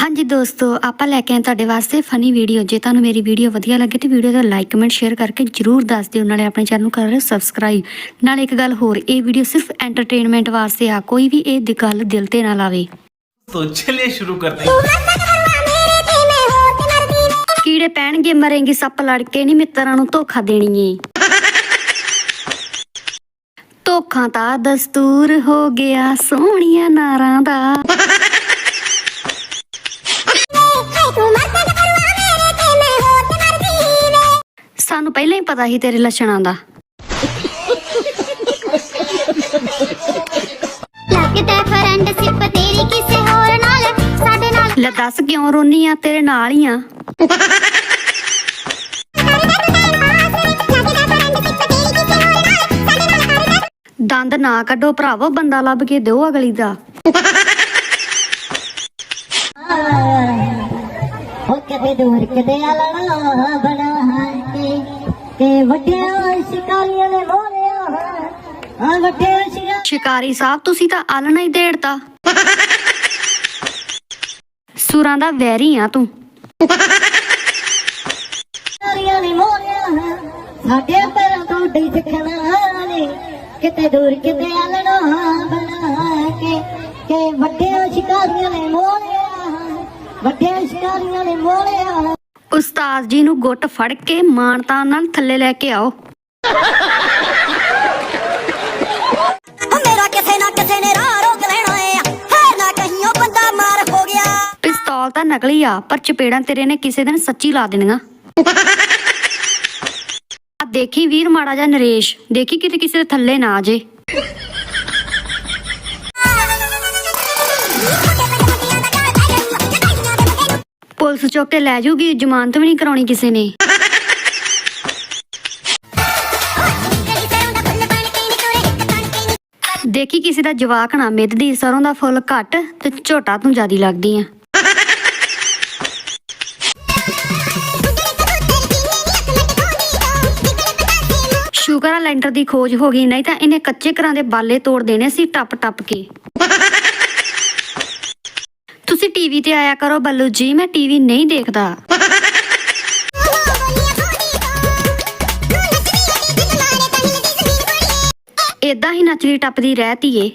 ਹਾਂਜੀ ਦੋਸਤੋ ਆਪਾਂ ਲੈ ਕੇ ਆਏ ਤੁਹਾਡੇ ਵਾਸਤੇ ਫਨੀ ਵੀਡੀਓ ਜੇ ਤੁਹਾਨੂੰ ਮੇਰੀ ਵੀਡੀਓ ਵਧੀਆ ਲੱਗੇ ਤੇ ਵੀਡੀਓ ਦਾ ਲਾਈਕ ਕਮੈਂਟ ਸ਼ੇਅਰ ਕਰਕੇ ਜਰੂਰ ਦੱਸ ਦਿਓ ਨਾਲੇ ਆਪਣੇ ਚੈਨਲ ਨੂੰ ਕਰ ਲਿਓ ਸਬਸਕ੍ਰਾਈਬ ਨਾਲੇ ਇੱਕ ਗੱਲ ਹੋਰ ਇਹ ਵੀਡੀਓ ਸਿਰਫ ਐਂਟਰਟੇਨਮੈਂਟ ਵਾਸਤੇ ਆ ਕੋਈ ਵੀ ਇਹ ਦੀ ਗੱਲ ਦਿਲ ਤੇ ਨਾ ਲਾਵੇ तो चलिए शुरू करते हैं ਕੀੜੇ ਪੈਣਗੇ ਮਰੇਂਗੀ ਸੱਪ ਲੜ ਕੇ ਨਹੀਂ ਮਿੱਤਰਾਂ ਨੂੰ ਧੋਖਾ ਦੇਣੀ ਏ ਧੋਖਾ ਤਾਂ ਦਸਤੂਰ ਹੋ ਗਿਆ ਸੋਹਣੀਆਂ ਨਾਰਾਂ ਦਾ ਹੀ ਪਤਾ ਸੀ ਤੇਰੇ ਲੱਛਣਾਂ ਦਾ। ਲੱਗਦਾ ਫਰੈਂਡਸ਼ਿਪ ਤੇਰੀ ਕਿਸੇ ਹੋਰ ਨਾਲ ਸਾਡੇ ਨਾਲ ਲੈ ਦੱਸ ਕਿਉਂ ਰੋਨੀ ਆ? ਤੇਰੇ ਨਾਲ ਹੀ ਆ। ਦੰਦ ਨਾ ਕੱਢੋ ਭਰਾਵੋ ਬੰਦਾ ਲੱਭ ਕੇ ਦਿਓ ਅਗਲੀ ਦਾ। ਹੋ ਕਦੇ ਦੂਰ ਕਦੇ ਆਲਣਾ ਬਣਾ। ਤੇ ਵੱਡਿਆਂ ਸ਼ਿਕਾਰੀਆਂ ਨੇ ਮੋਰਿਆ ਆ ਵੱਡਿਆਂ ਸ਼ਿਕਾਰੀਆਂ ਸ਼ਿਕਾਰੀ ਸਾਹਿਬ ਤੁਸੀਂ ਤਾਂ ਆਲਣਾ ਹੀ ਦੇੜਤਾ। ਸੁਰਾਂ ਦਾ ਵੈਰੀ ਆ ਤੂੰ। ਨੇ ਮੋਰਿਆ ਸਾਡੇ ਪੈਰਾਂ ਤੋਂ ਡੀ ਸਿੱਖਣਾ ਨੇ। ਕਿਤੇ ਦੂਰ ਕਿਤੇ ਆਲਣਾ ਬਣਾ ਕੇ ਤੇ ਵੱਡਿਆਂ ਸ਼ਿਕਾਰੀਆਂ ਨੇ ਮੋਰਿਆ ਵੱਡਿਆਂ ਸ਼ਿਕਾਰੀਆਂ ਨੇ ਮੋਰਿਆ ਉਸਤਾਦ ਜੀ ਨੂੰ ਗੁੱਟ ਫੜ ਕੇ ਮਾਨਤਾ ਨਾਲ ਥੱਲੇ ਲੈ ਕੇ ਆਓ। ਮੇਰਾ ਕਿਸੇ ਨਾ ਕਿਸੇ ਨੇ ਰਾਹ ਰੋਕ ਲੈਣਾ ਏ ਫੇਰ ਨਾ ਕਹੀਓ ਬੰਦਾ ਮਾਰ ਹੋ ਗਿਆ। ਪਿਸਤੌਲ ਤਾਂ ਨਕਲੀ ਆ ਪਰ ਚਪੇੜਾਂ ਤੇਰੇ ਨੇ ਕਿਸੇ ਦਿਨ ਸੱਚੀ ਲਾ ਦੇਣੀਆਂ। ਆ ਦੇਖੀ ਵੀਰ ਮਾੜਾ ਜਿਹਾ ਨਰੇਸ਼ ਦੇਖੀ ਕਿਤੇ ਕਿਸੇ ਦੇ ਥੱਲੇ ਨਾ ਆ ਜੇ। ਪੁਲਿਸ ਚੌਕ ਤੇ ਲੈ ਜਾਊਗੀ, ਜ਼ਮਾਨਤ ਵੀ ਨਹੀਂ ਕਰਾਉਣੀ ਕਿਸੇ ਨੇ। ਦੇਖੀ ਕਿਸੇ ਦਾ ਜਵਾਕ ਨਾ ਮਿੱਧਦੀ ਸਰੋਂ ਦਾ ਫੁੱਲ ਘੱਟ ਤੇ ਝੋਟਾ ਤੂੰ ਜਿਆਦੀ ਲੱਗਦੀ ਆ। ਸ਼ੂਗਰ ਲੈਂਟਰ ਦੀ ਖੋਜ ਹੋ ਗਈ, ਨਹੀਂ ਤਾਂ ਇਹਨੇ ਕੱਚੇ ਘਰਾਂ ਦੇ ਬਾਲੇ ਤੋੜ ਦੇਣੇ ਸੀ ਟੱਪ ਟੱਪ ਕੇ। ਤੁਸੀਂ ਟੀਵੀ ਤੇ ਆਇਆ ਕਰੋ ਬੱਲੂ ਜੀ, ਮੈਂ ਟੀਵੀ ਨਹੀਂ ਦੇਖਦਾ। ਏਦਾਂ ਹੀ ਨੱਚਦੀ ਟੱਪਦੀ ਰਹਿਤੀ ਏ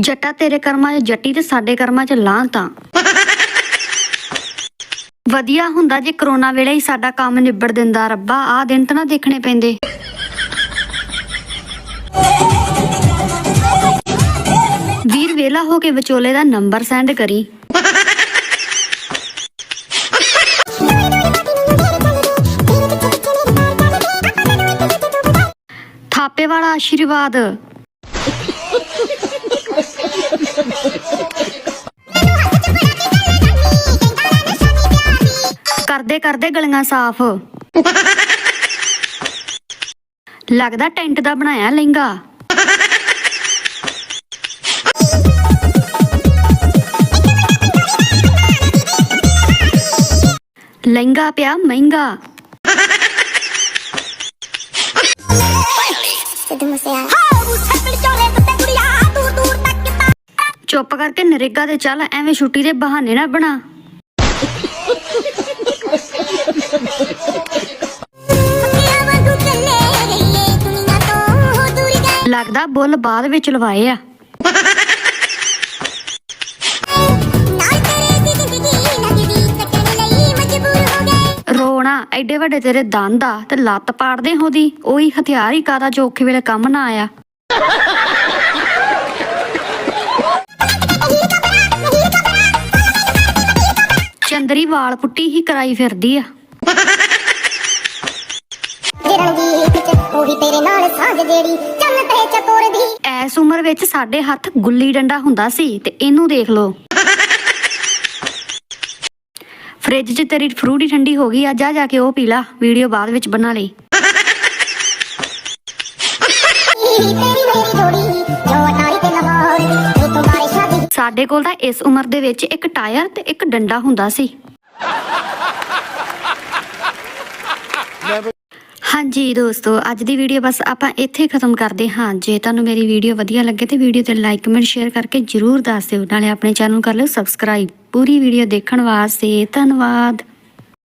ਜੱਟਾ ਤੇਰੇ ਕਰਮਾਂ 'ਚ ਜੱਟੀ ਤੇ ਸਾਡੇ ਕਰਮਾਂ 'ਚ ਲਾਂ ਤਾਂ। ਵਧੀਆ ਹੁੰਦਾ ਜੇ ਕਰੋਨਾ ਵੇਲੇ ਹੀ ਸਾਡਾ ਕੰਮ ਨਿਬੜ ਦਿੰਦਾ ਰੱਬਾ, ਆਹ ਦਿਨ ਤਾਂ ਨਾ ਦੇਖਣੇ ਪੈਂਦੇ। ਵੀਰ ਵੇਲਾ ਹੋ ਕੇ ਵਿਚੋਲੇ ਦਾ ਨੰਬਰ ਸੈਂਡ ਕਰੀ। ਥਾਪੇ ਵਾਲਾ ਆਸ਼ੀਰਵਾਦ। ਕਰਦੇ ਕਰਦੇ ਗਲੀਆਂ ਸਾਫ਼। ਲੱਗਦਾ ਟੈਂਟ ਦਾ ਬਣਾਇਆ ਲਹਿੰਗਾ। ਲਹਿੰਗਾ ਪਿਆ ਮਹਿੰਗਾ। ਚੁੱਪ ਕਰਕੇ ਨਰੇਗਾ ਤੇ ਚੱਲ ਐਵੇਂ ਛੁੱਟੀ ਦੇ ਬਹਾਨੇ ਨਾ ਬਣਾ। ਲੱਗਦਾ ਬੁੱਲ ਬਾਅਦ ਵਿੱਚ ਲਵਾਏ ਆ। ਰੋਣਾ, ਐਡੇ ਵੱਡੇ ਤੇਰੇ ਦੰਦ ਆ ਤੇ ਲੱਤ ਪਾੜਦੇ ਹੋਦੀ ਉਹੀ ਹਥਿਆਰ ਹੀ ਕਾਦਾ ਜੋ ਔਖੇ ਵੇਲੇ ਕੰਮ ਨਾ ਆਇਆ। ਚੰਦਰੀ ਵਾਲ ਪੁੱਟੀ ਹੀ ਕਰਾਈ ਫਿਰਦੀ ਆ। ਜਿਰਣਗੀ ਵਿੱਚ ਉਹੀ ਤੇਰੇ ਨਾਲ ਸਾਂਝ ਜਿਹੜੀ ਦੀ ਉਮਰ ਵਿੱਚ ਸਾਡੇ ਹੱਥ ਗੁੱਲੀ ਡੰਡਾ ਹੁੰਦਾ ਸੀ ਤੇ ਇਹਨੂੰ ਦੇਖ ਲਓ। ਫ੍ਰਿਜ 'ਚ ਤੇਰੀ ਫਰੂਟੀ ਠੰਡੀ ਹੋ ਗਈ ਆ ਜਾ ਜਾ ਕੇ ਉਹ ਪੀ ਲਾ, ਵੀਡੀਓ ਬਾਅਦ ਵਿੱਚ ਬਣਾ ਲਈ। ਸਾਡੇ ਕੋਲ ਤਾਂ ਇਸ ਉਮਰ ਦੇ ਵਿੱਚ ਇੱਕ ਟਾਇਰ ਤੇ ਇੱਕ ਡੰਡਾ ਹੁੰਦਾ ਸੀ। ਹਾਂਜੀ ਦੋਸਤੋ, ਅੱਜ ਦੀ ਵੀਡੀਓ ਬਸ ਆਪਾਂ ਇੱਥੇ ਖਤਮ ਕਰਦੇ ਹਾਂ। ਜੇ ਤੁਹਾਨੂੰ ਮੇਰੀ ਵੀਡੀਓ ਵਧੀਆ ਲੱਗੇ ਤੇ ਵੀਡੀਓ ਤੇ ਲਾਈਕ ਕਮੈਂਟ ਸ਼ੇਅਰ ਕਰਕੇ ਜਰੂਰ ਦੱਸ ਦਿਓ। ਨਾਲੇ ਆਪਣੇ ਚੈਨਲ ਕਰ ਲਿਓ ਸਬਸਕ੍ਰਾਈਬ ਪੂਰੀ ਵੀਡੀਓ ਦੇਖਣ ਵਾਸਤੇ ਧੰਨਵਾਦ।